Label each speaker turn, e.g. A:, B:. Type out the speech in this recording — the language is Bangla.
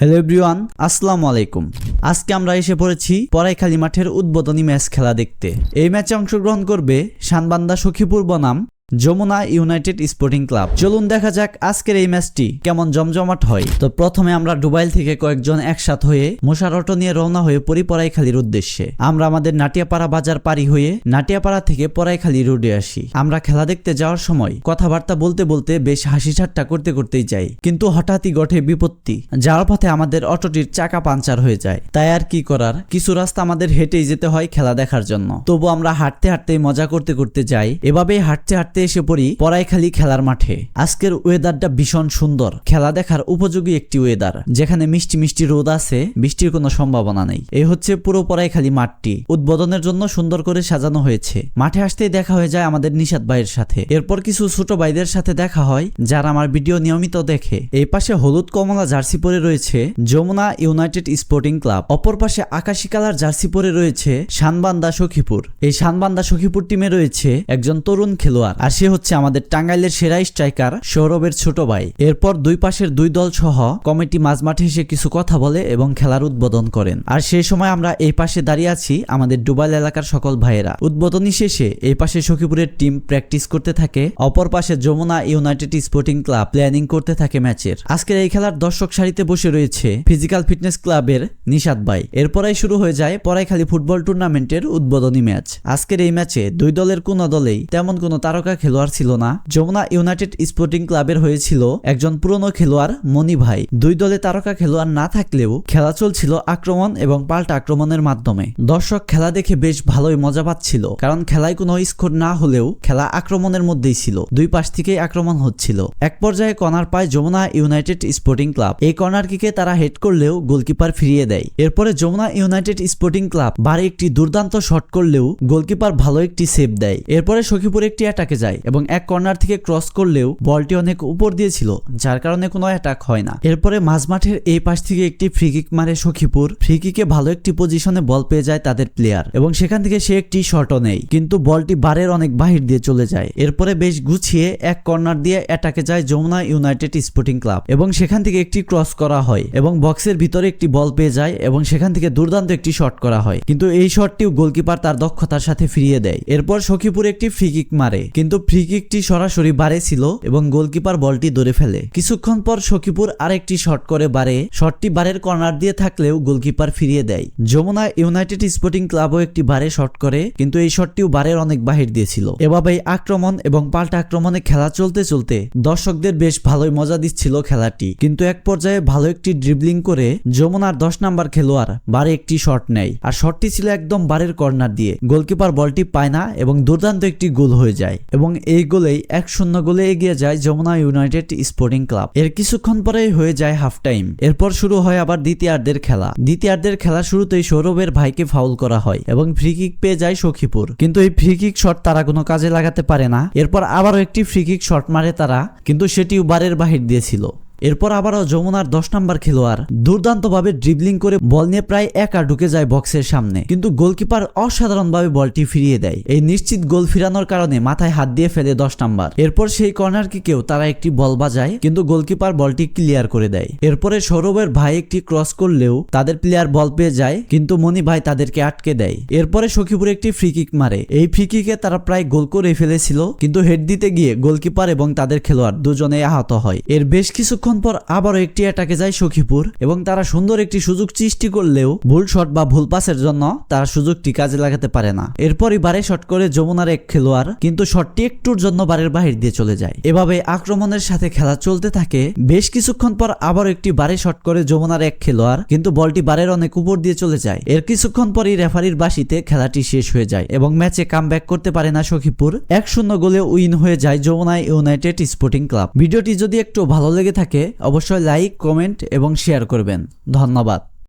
A: হ্যালো এভরিওয়ান আসসালামু আলাইকুম। আজকে আমরা এসে পড়েছি পরাইখালী মাঠের উদ্বোধনী ম্যাচ খেলা দেখতে। এই ম্যাচে অংশগ্রহণ করবে শানবান্দা সখীপুর বনাম যমুনা ইউনাইটেড স্পোর্টিং ক্লাব। চলুন দেখা যাক আজকের এই ম্যাচটি কেমন জমজমাট হয়। তো প্রথমে আমরা ডুবাইল থেকে কয়েকজন একসাথ হয়ে মশার অটো নিয়ে রওনা হয়ে পড়ি পরাইখালীর উদ্দেশ্যে। আমরা আমাদের নাটিয়াপাড়া বাজার পারি হয়ে নাটিয়াপাড়া থেকে পরাইখালী রোডে আসি। আমরা খেলা দেখতে যাওয়ার সময় কথাবার্তা বলতে বলতে বেশ হাসি ঠাট্টা করতে করতেই যাই। কিন্তু হঠাৎই ঘটে বিপত্তি যাওয়ার পথে আমাদের অটোটির চাকা পাঞ্চার হয়ে যায়। তাই আর কি করার? কিছু রাস্তা আমাদের হেঁটেই যেতে হয় খেলা দেখার জন্য। তবু আমরা হাঁটতে হাঁটতে মজা করতে করতে যাই। এভাবেই হাঁটতে হাঁটতে এসে পড়ি পরাইখালী খেলার মাঠে। আজকের ওয়েদারটা ভীষণ সুন্দর। খেলা দেখার উপযোগী একটি ওয়েদার যেখানে মিষ্টি মিষ্টি রোদ আছে, বৃষ্টির কোনো সম্ভাবনা নেই। এই হচ্ছে পুরো পরাইখালী মাঠটি। উদ্বোধনের জন্য সুন্দর করে সাজানো হয়েছে। মাঠে আসতেই দেখা হয়ে যায় আমাদের নিষাদ ভাইয়ের সাথে। এরপর কিছু ছোট ভাইদের সাথে দেখা হয়, যারা আমার ভিডিও নিয়মিত দেখে। এই পাশে হলুদ কমলা জার্সি পরে রয়েছে যমুনা ইউনাইটেড স্পোর্টিং ক্লাব। অপর পাশে আকাশি কালার জার্সি পরে রয়েছে শানবান্দা সখীপুর। এই শানবান্দা সখীপুর টিমে রয়েছে একজন তরুণ খেলোয়াড়। আর সে হচ্ছে আমাদের টাঙ্গাইলের সেরা স্ট্রাইকার সৌরভের ছোট ভাই। এরপর দুই পাশের দুই দল সহ কমিটি মাঝমাঠে এসে কিছু কথা বলে এবং খেলার উদ্বোধন করেন। আর সেই সময় আমরা এই পাশে দাঁড়িয়ে আছি আমাদের ডুবাইল এলাকার সকল ভাইয়েরা। উদ্বোধনী শেষে এই পাশে সখীপুরের টিম প্র্যাকটিস করতে থাকে, অপর পাশে Jamuna United Sporting Club planning করতে থাকে ম্যাচের। আজকের এই খেলার দর্শক সারিতে বসে রয়েছে ফিজিক্যাল ফিটনেস ক্লাবের নিশাদ ভাই। এরপরেই শুরু হয়ে যায় পরাইখালী ফুটবল টুর্নামেন্টের উদ্বোধনী ম্যাচ। আজকের এই ম্যাচে দুই দলের কোনো দলেই তেমন কোনো তারকা খেলোয়াড় ছিল না। যমুনা ইউনাইটেড স্পোর্টিং ক্লাবের হয়েছিল একজন পুরনো খেলোয়াড় মনি ভাই। দুই দলে তারকা খেলোয়াড় না থাকলেও খেলা চলছিল আক্রমণ এবং পাল্টা আক্রমণের মাধ্যমে। দর্শক খেলা দেখে বেশ ভালোই মজা পাচ্ছিল, কারণ খেলায় কোনো স্কোর না হলেও খেলা আক্রমণের মধ্যেই ছিল। দুই পাশ থেকেই আক্রমণ হচ্ছিল। এক পর্যায়ে কর্নার পায় যমুনা ইউনাইটেড স্পোর্টিং ক্লাব। এই কর্নার কিকে তারা হেড করলেও গোলকিপার ফিরিয়ে দেয়। এরপরে যমুনা ইউনাইটেড স্পোর্টিং ক্লাব বারে একটি দুর্দান্ত শট করলেও গোলকিপার ভালো একটি সেভ দেয়। এরপরে সখীপুর একটি অ্যাটাকে যায় এবং এক কর্নার থেকে ক্রস করলেও বলটি অনেক উপর দিয়েছিল যার কারণে কোনো অ্যাটাক হয় না। এরপরে মাঝমাঠের এই পাশ থেকে একটি ফ্রি কিক মারে সখীপুর। ফ্রি কিকে ভালো একটি পজিশনে বল পেয়ে যায় তাদের প্লেয়ার এবং সেখান থেকে সে একটি শটও নেই কিন্তু বলটি বারের অনেক বাহির দিয়ে চলে যায়। এরপরে বেশ গুছিয়ে এক কর্নার দিয়ে অ্যাটাকে যায় যমুনা ইউনাইটেড স্পোর্টিং ক্লাব এবং সেখান থেকে একটি ক্রস করা হয় এবং বক্সের ভিতরে একটি বল পেয়ে যায় এবং সেখান থেকে দুর্দান্ত একটি শট করা হয়। কিন্তু এই শটটিও গোলকিপার তার দক্ষতার সাথে ফিরিয়ে দেয়। এরপর সখীপুর একটি ফ্রি মারে। কিন্তু ফ্রি কিকটি সরাসরি বারে ছিল এবং গোলকিপার বলটি ধরে ফেলে। কিছুক্ষণ পর সখীপুর আরেকটি শট করে বারে। শটটি বারের কর্নার দিয়ে থাকলেও গোলকিপার ফিরিয়ে দেয়। যমুনা ইউনাইটেড স্পোর্টিং ক্লাবও একটি বারে শট করে, কিন্তু এই শটটিও বারের অনেক বাহির দিয়েছিল। এভাবেই আক্রমণ এবং পাল্টা আক্রমণে খেলা চলতে চলতে দর্শকদের বেশ ভালোই মজা দিচ্ছিল খেলাটি। কিন্তু এক পর্যায়ে ভালো একটি ড্রিবলিং করে যমুনার দশ নাম্বার খেলোয়াড় বারে একটি শট নেয়। আর শটটি ছিল একদম বারের কর্নার দিয়ে। গোলকিপার বলটি পায় না এবং দুর্দান্ত একটি গোল হয়ে যায়। এবং এই গোলেই এক শূন্য গোলে এগিয়ে যায় যমুনা ইউনাইটেড স্পোর্টিং ক্লাব। এর কিছুক্ষণ পরেই হয়ে যায় হাফ টাইম এরপর শুরু হয় আবার দ্বিতীয়ার্ধের খেলা। দ্বিতীয়ার্ধের খেলা শুরুতেই সৌরভের ভাইকে ফাউল করা হয় এবং ফ্রি কিক পেয়ে যায় সখীপুর। কিন্তু এই ফ্রি কিক শট তারা কোনো কাজে লাগাতে পারে না। এরপর আবারও একটি ফ্রি কিক শট মারে তারা, কিন্তু সেটিও বারের বাহির দিয়েছিল। এরপর আবারও যমুনার দশ নম্বর খেলোয়াড় দুর্দান্তভাবে ড্রিবলিং করে বল নিয়ে প্রায় একা ঢুকে যায় বক্সের সামনে, কিন্তু গোলকিপার অসাধারণভাবে বলটি ফিরিয়ে দেয়। এই নিশ্চিত গোল ফিরানোর কারণে মাথায় হাত দিয়ে ফেলে দশ নাম্বার। এরপর সেই কর্নার কিকেও তারা একটি বল বাজায়, কিন্তু গোলকিপার বলটি ক্লিয়ার করে দেয়। এরপরে সৌরভের ভাই একটি ক্রস করলেও তাদের প্লেয়ার বল পেয়ে যায়, কিন্তু মনি ভাই তাদেরকে আটকে দেয়। এরপরে সখীপুর একটি ফ্রি কিক মারে। এই ফ্রি কিকে তারা প্রায় গোল করে ফেলেছিল, কিন্তু হেড দিতে গিয়ে গোলকিপার এবং তাদের খেলোয়াড় দুজনে আহত হয়। এর বেশ কিছুক্ষণ পর আবারও একটি অ্যাটাকে যায় সখীপুর এবং তারা সুন্দর একটি সুযোগ সৃষ্টি করলেও ভুল শট বা ভুল পাসের জন্য তারা সুযোগটি কাজে লাগাতে পারে না। এরপরই বারে শট করে যমুনার এক খেলোয়াড়, কিন্তু শটটি একটুর জন্য বারের বাহির দিয়ে চলে যায়। এভাবে আক্রমণের সাথে খেলা চলতে থাকে। বেশ কিছুক্ষণ পর আবার একটি বারে শট করে যমুনার এক খেলোয়াড়, কিন্তু বলটি বারের অনেক উপর দিয়ে চলে যায়। এর কিছুক্ষণ পরই রেফারির বাসিতে খেলাটি শেষ হয়ে যায় এবং ম্যাচে কাম করতে পারে না সখীপুর। এক শূন্য গোলে উইন হয়ে যায় যমুনা ইউনাইটেড স্পোর্টিং ক্লাব। ভিডিওটি যদি একটু ভালো লেগে থাকে অবশ্যই লাইক কমেন্ট এবং শেয়ার করবেন। ধন্যবাদ।